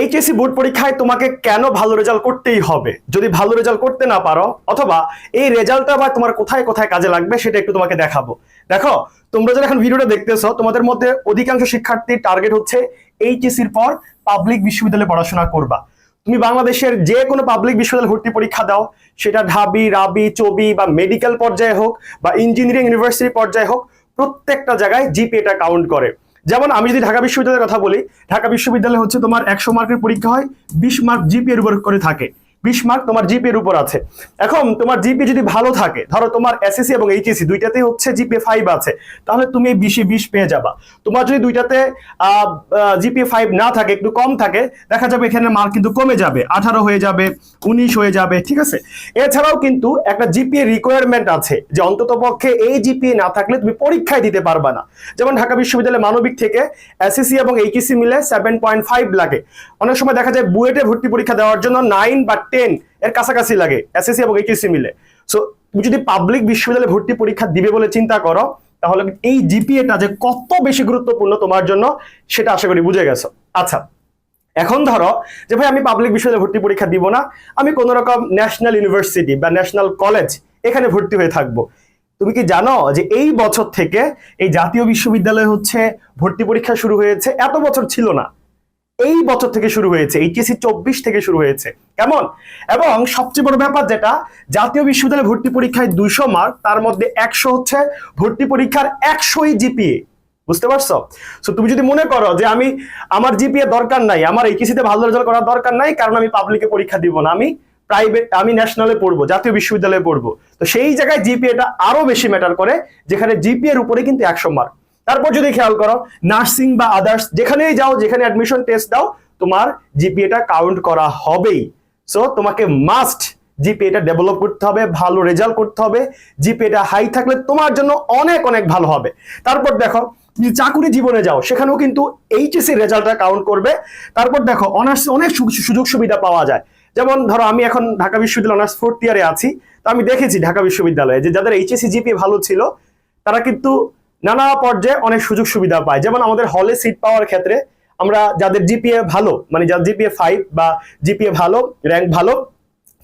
HSC board পরীক্ষায় তোমাকে কেন ভালো রেজাল্ট করতেই হবে? যদি ভালো রেজাল্ট করতে না পারো, অথবা এই রেজাল্টটা আবার তোমার কোথায় কোথায় কাজে লাগবে সেটা একটু তোমাকে দেখাবো। দেখো, তোমরা যারা এখন ভিডিওটা দেখতেছো, তোমাদের মধ্যে অধিকাংশ শিক্ষার্থীর টার্গেট হচ্ছে এইচএসসির পর পাবলিক বিশ্ববিদ্যালয়ে পড়াশোনা করবা। তুমি বাংলাদেশের যে কোনো পাবলিক বিশ্ববিদ্যালয়ে ভর্তি পরীক্ষা দাও, সেটা ঢাবি, রাবি, চবি বা মেডিকেল পর্যায়ে হোক বা ইঞ্জিনিয়ারিং ইউনিভার্সিটি পর্যায়ে হোক, প্রত্যেকটা জায়গায় জিপিএটা কাউন্ট করে। যেমন আমি যদি ঢাকা বিশ্ববিদ্যালয়ের কথা বলি, ঢাকা বিশ্ববিদ্যালয় হচ্ছে তোমার একশো মার্কের পরীক্ষা হয়, বিশ মার্ক জিপিএর উপর করে থাকে। বিশ মার্ক তোমার জিপি এর উপর আছে। এখন তোমার জিপি যদি ভালো থাকে, ধরো তোমার এসএসসি এবং এইচএসসি দুইটাতেই হচ্ছে জিপি ফাইভ আছে, তাহলে তুমি এই বিশে বিশ পেয়ে যাবা। তোমার যদি দুইটাতে জিপি ফাইভ না থাকে, একটু কম থাকে, দেখা যাবে এখানে মার্ক কিন্তু কমে যাবে, আঠারো হয়ে যাবে, উনিশ হয়ে যাবে, ঠিক আছে? এছাড়াও কিন্তু একটা জিপিএ রিকোয়ারমেন্ট আছে, যে অন্তত পক্ষে এই জিপিএ না থাকলে তুমি পরীক্ষায় দিতে পারবা না। যেমন ঢাকা বিশ্ববিদ্যালয় মানবিক থেকে এসএসসি এবং এইচএসসি মিলে সেভেন পয়েন্ট ফাইভ লাগে। অনেক সময় দেখা যায় বুয়েটে ভর্তি পরীক্ষা দেওয়ার জন্য নাইন বা টেন এর কাছাকাছি লাগে এসএসসি এবং এইচএসসি মিলে। সো তুমি যদি পাবলিক বিশ্ববিদ্যালয়ে ভর্তি পরীক্ষা দিবে বলে চিন্তা করো, তাহলে এই জিপিএটা যে কত বেশি গুরুত্বপূর্ণ তোমার জন্য, সেটা আশা করি বুঝে গেছো। আচ্ছা এখন ধরো যে ভাই আমি পাবলিক বিশ্ববিদ্যালয়ে ভর্তি পরীক্ষা দিব না, আমি কোনো রকম ন্যাশনাল ইউনিভার্সিটি বা ন্যাশনাল কলেজ এখানে ভর্তি হয়ে থাকব। তুমি কি জানো যে এই বছর থেকে এই জাতীয় বিশ্ববিদ্যালয় হচ্ছে ভর্তি পরীক্ষা শুরু হয়েছে? এত বছর ছিল না। এই বছর থেকে শুরু হয়েছে, এইচএসসি চব্বিশ থেকে শুরু হয়েছে। কেমন? এবং সবচেয়ে বড় ব্যাপার যেটা, জাতীয় বিশ্ববিদ্যালয়ে ভর্তি পরীক্ষায় দুইশো মার্ক তার মধ্যে একশো হচ্ছে ভর্তি পরীক্ষার একশোই জিপিএ বুঝতে পারছ? সো তুমি যদি মনে করো যে আমি, আমার জিপিএ দরকার নাই, আমার এইচএসিতে ভালো রেজাল্ট করার দরকার নাই, কারণ আমি পাবলিকে পরীক্ষা দিব না, আমি প্রাইভেট আমি ন্যাশনালে পড়ব, জাতীয় বিশ্ববিদ্যালয়ে পড়ব। তো সেই জায়গায় জিপিএটা আরও বেশি ম্যাটার করে, যেখানে জিপিএর উপরে কিন্তু একশো মার্ক তারপর যদি খেয়াল করো নার্সিং বা আদার্স যেখানেই যাও, যেখানে অ্যাডমিশন টেস্ট দাও, তোমার জিপিএটা কাউন্ট করা হবেই। সো তোমাকে মাস্ট জিপিএটা ডেভেলপ করতে হবে, ভালো রেজাল্ট করতে হবে। জিপিএটা হাই থাকলে তোমার জন্য অনেক অনেক ভালো হবে। তারপর দেখো চাকুরি জীবনে যাও, সেখানেও কিন্তু এইচএসসি রেজাল্টটা কাউন্ট করবে। তারপর দেখো অনার্স অনেক সুযোগ সুবিধা পাওয়া যায়। যেমন ধরো, আমি এখন ঢাকা বিশ্ববিদ্যালয় অনার্স ফোর্থ ইয়ারে আছি। তো আমি দেখেছি ঢাকা বিশ্ববিদ্যালয়ে যে যাদের এইচএসসি জিপিএ ভালো ছিল, তারা কিন্তু নানা পর্যায়ে অনেক সুযোগ সুবিধা পায়। যেমন আমাদের হলে সিট পাওয়ার ক্ষেত্রে আমরা যাদের জিপিএ ভালো মানে যাদের জিপিএ ফাইভ বা জিপিএ ভালো র্যাঙ্ক ভালো,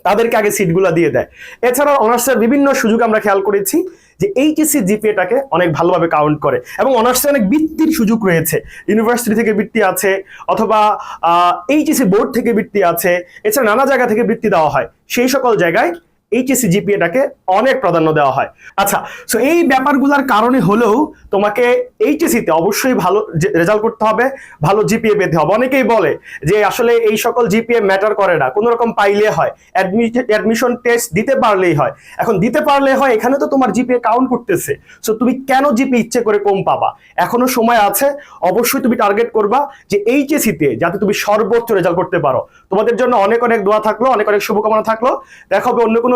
তাদেরকে আগে সিটগুলো দিয়ে দেয়। এছাড়াও অনার্সের বিভিন্ন সুযোগ আমরা খেয়াল করেছি যে এইচএসসি জিপিএটাকে অনেক ভালোভাবে কাউন্ট করে এবং অনার্সে অনেক বৃত্তির সুযোগ রয়েছে। ইউনিভার্সিটি থেকে বৃত্তি আছে অথবা এইচএসসি বোর্ড থেকে বৃত্তি আছে। এছাড়া নানা জায়গা থেকে বৃত্তি দেওয়া হয়। সেই সকল জায়গায় এইচএসসি জিপিএটাকে অনেক প্রাধান্য দেওয়া হয়। আচ্ছা সো এই ব্যাপারগুলোর কারণে হলেও তোমাকে এইচএসসি তে অবশ্যই ভালো রেজাল্ট করতে হবে, ভালো জিপিএ পেতে হবে। অনেকেই বলে যে আসলে এই সকল জিপিএ ম্যাটার করে না কোনো রকম পাইলে হয় অ্যাডমিশন টেস্ট দিতে পারলেই হয়। এখন দিতে পারলে হয়, এখানে তো তোমার জিপিএ কাউন্ট করতেছে। সো তুমি কেন জিপি ইচ্ছে করে কম পাবা? এখনও সময় আছে, অবশ্যই তুমি টার্গেট করবা যে এইচএসসি তে যাতে তুমি সর্বোচ্চ রেজাল্ট করতে পারো। তোমাদের জন্য অনেক অনেক দোয়া থাকল, অনেক অনেক শুভকামনা থাকল। দেখা অন্য কোনো